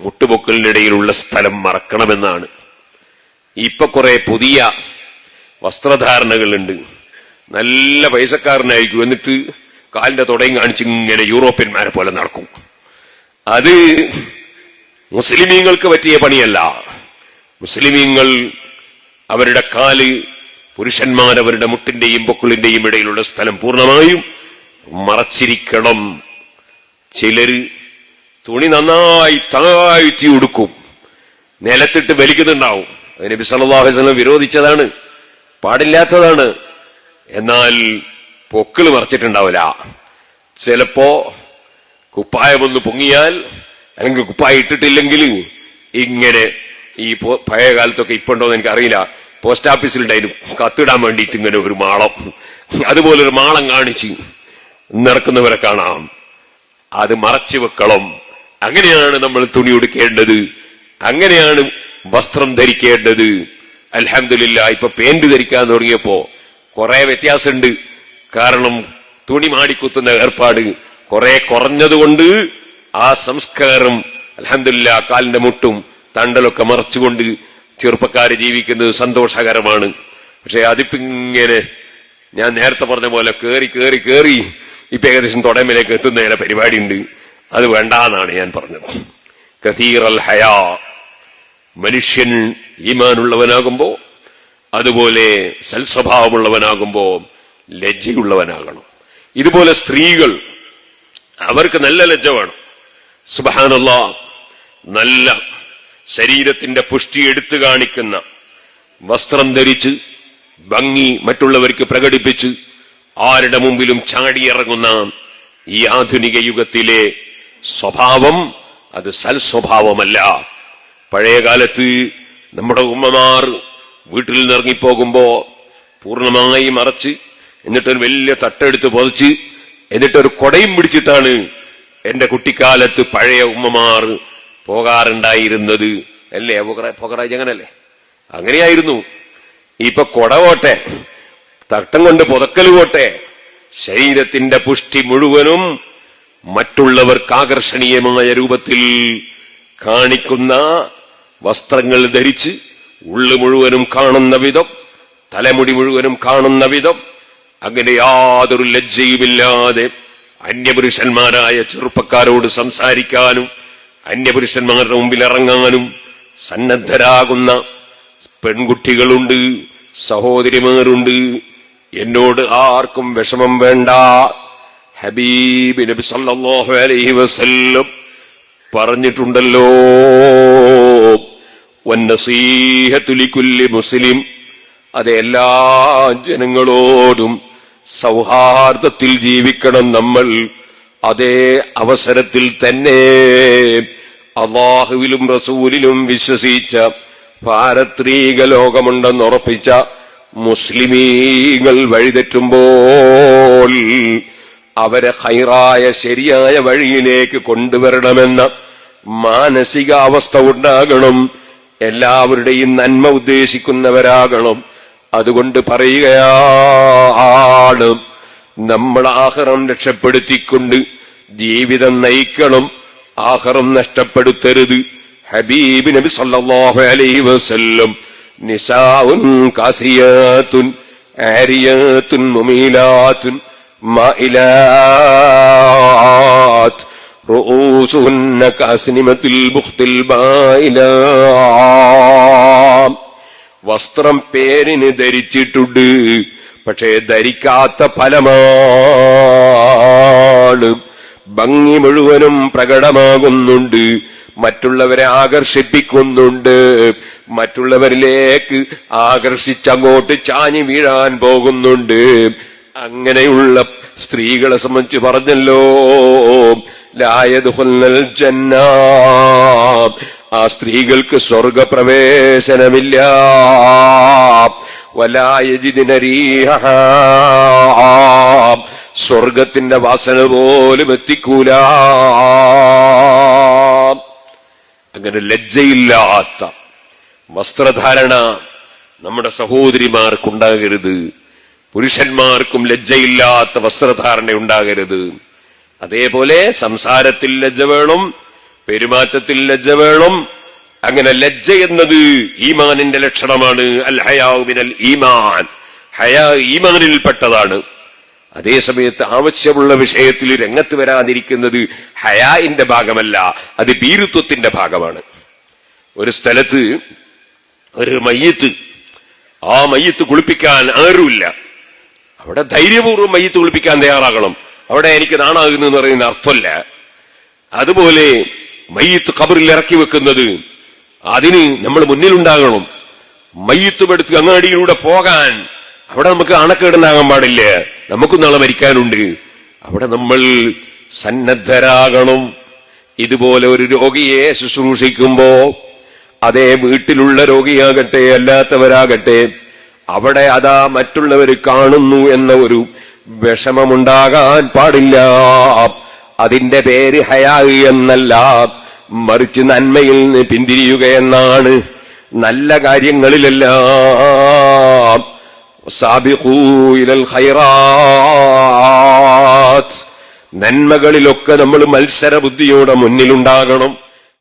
മുട്ടുപൊക്കലിനിടയിലുള്ള സ്ഥലം മറക്കണമെന്നാണ്. ഇപ്പൊ കുറെ പുതിയ വസ്ത്രധാരണകളുണ്ട്. നല്ല പൈസക്കാരനായിരിക്കും. എന്നിട്ട് കാലിന്റെ തുടയും കാണിച്ച് ഇങ്ങനെ യൂറോപ്യന്മാരെ പോലെ നടക്കും. അത് മുസ്ലിമീങ്ങൾക്ക് പറ്റിയ പണിയല്ല. മുസ്ലിമീങ്ങൾ അവരുടെ കാൽ പുരുഷന്മാർ അവരുടെ മുട്ടിന്റെയും പൊക്കിളിന്റെയും ഇടയിലുള്ള സ്ഥലം പൂർണമായും മറച്ചിരിക്കണം. ചിലര് തുണി നന്നായി താഴ്ത്തി ഉടുക്കും. നിലത്തിട്ട് വലിക്കുന്നുണ്ടാവും. നബി വസല്ലം വിരോധിച്ചതാണ്. പാടില്ലാത്തതാണ്. എന്നാൽ പൊക്കിൾ മറച്ചിട്ടുണ്ടാവില്ല. ചിലപ്പോ കുപ്പായമൊന്ന് പൊങ്ങിയാൽ അല്ലെങ്കിൽ കുപ്പായം ഇട്ടിട്ടില്ലെങ്കിൽ ഇങ്ങനെ ഈ പഴയ കാലത്തൊക്കെ ഇപ്പൊ ഉണ്ടോന്ന് എനിക്ക് അറിയില്ല പോസ്റ്റ് ഓഫീസിലുണ്ടായിരുന്നു. കത്തിടാൻ വേണ്ടിയിട്ട് ഇങ്ങനെ ഒരു മാളം. അതുപോലൊരു മാളം കാണിച്ച് നടക്കുന്നവരെ കാണാം. അത് മറച്ചു വെക്കണം. അങ്ങനെയാണ് നമ്മൾ തുണി ഉടുക്കേണ്ടത്. അങ്ങനെയാണ് വസ്ത്രം ധരിക്കേണ്ടത്. അലഹമില്ല ഇപ്പൊ പേന്റ് ധരിക്കാൻ തുടങ്ങിയപ്പോ കുറെ വ്യത്യാസമുണ്ട്. കാരണം തുണി മാടിക്കുത്തുന്ന ഏർപ്പാട് കുറെ കുറഞ്ഞതുകൊണ്ട് ആ സംസ്കാരം അലഹമില്ല കാലിന്റെ മുട്ടും തണ്ടലൊക്കെ മറച്ചുകൊണ്ട് ചെറുപ്പക്കാര് ജീവിക്കുന്നത് സന്തോഷകരമാണ്. പക്ഷെ അതിപ്പിങ്ങനെ ഞാൻ നേരത്തെ പറഞ്ഞ പോലെ കേറി കേറി കേറി ഇപ്പൊ ഏകദേശം തുടമിലേക്ക് എത്തുന്നതിനെ പരിപാടി ഉണ്ട് വേണ്ട എന്നാണ് ഞാൻ പറഞ്ഞത്. കസീറൽ ഹയാ. മനുഷ്യൻ ഈമാനുള്ളവനാകുമ്പോ അതുപോലെ സൽസ്വഭാവമുള്ളവനാകുമ്പോ ലജ്ജയുള്ളവനാകണം. ഇതുപോലെ സ്ത്രീകൾ അവർക്ക് നല്ല ലജ്ജ വേണം. സുബാനുള്ള നല്ല ശരീരത്തിന്റെ പുഷ്ടി എടുത്തു കാണിക്കുന്ന വസ്ത്രം ധരിച്ച് ഭംഗി മറ്റുള്ളവർക്ക് പ്രകടിപ്പിച്ച് ആരുടെ മുമ്പിലും ചാടിയിറങ്ങുന്ന ഈ ആധുനിക യുഗത്തിലെ സ്വഭാവം അത് സൽസ്വഭാവമല്ല. പഴയ കാലത്ത് നമ്മുടെ ഉമ്മമാർ വീട്ടിൽ നിന്ന് ഇറങ്ങിപ്പോകുമ്പോ പൂർണമായി മറച്ച് എന്നിട്ടൊരു വലിയ തട്ടെടുത്ത് പൊതിച്ച് എന്നിട്ടൊരു കൊടയും പിടിച്ചിട്ടാണ് എന്റെ കുട്ടിക്കാലത്ത് പഴയ ഉമ്മമാർ പോകാറുണ്ടായിരുന്നത്. അല്ലേ? പൊകറാജ് അങ്ങനല്ലേ? അങ്ങനെയായിരുന്നു. ഇപ്പൊ കൊട പോട്ടെ തട്ടം കൊണ്ട് പുതക്കൽ പോട്ടെ ശരീരത്തിന്റെ പുഷ്ടി മുഴുവനും മറ്റുള്ളവർക്ക് ആകർഷണീയമായ രൂപത്തിൽ കാണിക്കുന്ന വസ്ത്രങ്ങൾ ധരിച്ച് ഉള്ളു മുഴുവനും കാണുന്ന വിധം തലമുടി മുഴുവനും കാണുന്ന വിധം അങ്ങനെ യാതൊരു ലജ്ജയുമില്ലാതെ അന്യപുരുഷന്മാരായ ചെറുപ്പക്കാരോട് സംസാരിക്കാനും അന്യപുരുഷന്മാരുടെ മുമ്പിൽ ഇറങ്ങാനും സന്നദ്ധരാകുന്ന പെൺകുട്ടികളുണ്ട് സഹോദരിമാരുണ്ട്. എന്നോട് ആർക്കും വിഷമം വേണ്ട. ഹബീബ് നബി സല്ലല്ലാഹു അലൈഹി വസല്ലം പറഞ്ഞിട്ടുണ്ടല്ലോ. മുസ്ലിം. അത് എല്ലാ ജനങ്ങളോടും സൗഹാർദ്ദത്തിൽ ജീവിക്കണം നമ്മൾ. അതേ അവസരത്തിൽ തന്നെ അള്ളാഹുവിലും റസൂലിലും വിശ്വസിച്ച പാരത്രീക ലോകമുണ്ടെന്നുറപ്പിച്ച മുസ്ലിമീങ്ങൾ വഴിതെറ്റുമ്പോൾ അവരെ ഹൈറായ ശരിയായ വഴിയിലേക്ക് കൊണ്ടുവരണമെന്ന മാനസികാവസ്ഥ ഉണ്ടാകണം. എല്ലാവരുടെയും നന്മ ഉദ്ദേശിക്കുന്നവരാകണം. അതുകൊണ്ട് പറയുകയാണ് നമ്മൾ ആഹാരം രക്ഷപ്പെടുത്തിക്കൊണ്ട് ജീവിതം നയിക്കണം. ആഹാരം നഷ്ടപ്പെടുത്തരുത്. ഹബീബ് നബി സല്ലല്ലാഹു അലൈഹി വസല്ലം നിസാഉൻ കാസിയാത്തുൻ ആരിയാത്തുൻ മുമീലാത്തുൻ مائلات رؤوسهن كأسنمة البخت البائلات വസ്ത്രം പേരിന് ധരിച്ചിട്ടുണ്ട് പക്ഷേ ധരിക്കാത്ത ഫലമാണ് ഭംഗി മുഴുവനും പ്രകടമാകുന്നുണ്ട് മറ്റുള്ളവരെ ആകർഷിപ്പിക്കുന്നുണ്ട് മറ്റുള്ളവരിലേക്ക് ആകർഷിച്ചങ്ങോട്ട് ചാഞ്ഞു വീഴാൻ പോകുന്നുണ്ട് അങ്ങനെയുള്ള സ്ത്രീകളെ സംബന്ധിച്ച് പറഞ്ഞല്ലോ. ലായതുൽ ജന്ന. ആ സ്ത്രീകൾക്ക് സ്വർഗപ്രവേശനമില്ല. വലായജിദിനരീഹ സ്വർഗത്തിന്റെ വാസന പോലും എത്തിക്കൂല. അങ്ങനെ ലജ്ജയില്ലാത്ത വസ്ത്രധാരണ നമ്മുടെ സഹോദരിമാർക്കുണ്ടാകരുത്. പുരുഷന്മാർക്കും ലജ്ജയില്ലാത്ത വസ്ത്രധാരണ ഉണ്ടാകരുത്. അതേപോലെ സംസാരത്തിൽ ലജ്ജ വേണം പെരുമാറ്റത്തിൽ ലജ്ജ വേണം. അങ്ങനെ ലജ്ജ എന്നത് ഈമാനിന്റെ ലക്ഷണമാണ്. അൽ ഹയാമിനൽ ഈമാൻ. ഹയാ ഈമാനിൽപ്പെട്ടതാണ്. അതേസമയത്ത് ആവശ്യമുള്ള വിഷയത്തിൽ രംഗത്ത് വരാതിരിക്കുന്നത് ഹയാന്റെ ഭാഗമല്ല അത് ഭീരുത്വത്തിന്റെ ഭാഗമാണ്. ഒരു സ്ഥലത്ത് ഒരു മയ്യത്ത് ആ മയ്യത്ത് കുളിപ്പിക്കാൻ ആരുമില്ല. അവിടെ ധൈര്യപൂർവം മയ്യത്ത് കുളിപ്പിക്കാൻ തയ്യാറാകണം. അവിടെ എനിക്ക് നാണാകുന്നു എന്ന് പറയുന്ന അർത്ഥമല്ല. അതുപോലെ മയ്യത്ത് കബറിൽ ഇറക്കി വെക്കുന്നത് അതിന് നമ്മൾ മുന്നിലുണ്ടാകണം. മയ്യത്ത് എടുത്ത് അങ്ങാടിയിലൂടെ പോകാൻ അവിടെ നമുക്ക് അണക്കേടുണ്ടാകാൻ പാടില്ല. നമുക്കും നാളെ മരിക്കാനുണ്ട്. അവിടെ നമ്മൾ സന്നദ്ധരാകണം. ഇതുപോലെ ഒരു രോഗിയെ ശുശ്രൂഷിക്കുമ്പോ അതേ വീട്ടിലുള്ള രോഗിയാകട്ടെ അല്ലാത്തവരാകട്ടെ അവിടെ അതാ മറ്റുള്ളവർ കാണുന്നു എന്ന ഒരു വിഷമമുണ്ടാകാൻ പാടില്ല. അതിന്റെ പേര് ഹയായി എന്നല്ല. മറിച്ച് നന്മയിൽ നിന്ന് പിന്തിരിയുക എന്നാണ്. നല്ല കാര്യങ്ങളിലെല്ലാം. നന്മകളിലൊക്കെ നമ്മൾ മത്സര ബുദ്ധിയോടെ മുന്നിലുണ്ടാകണം.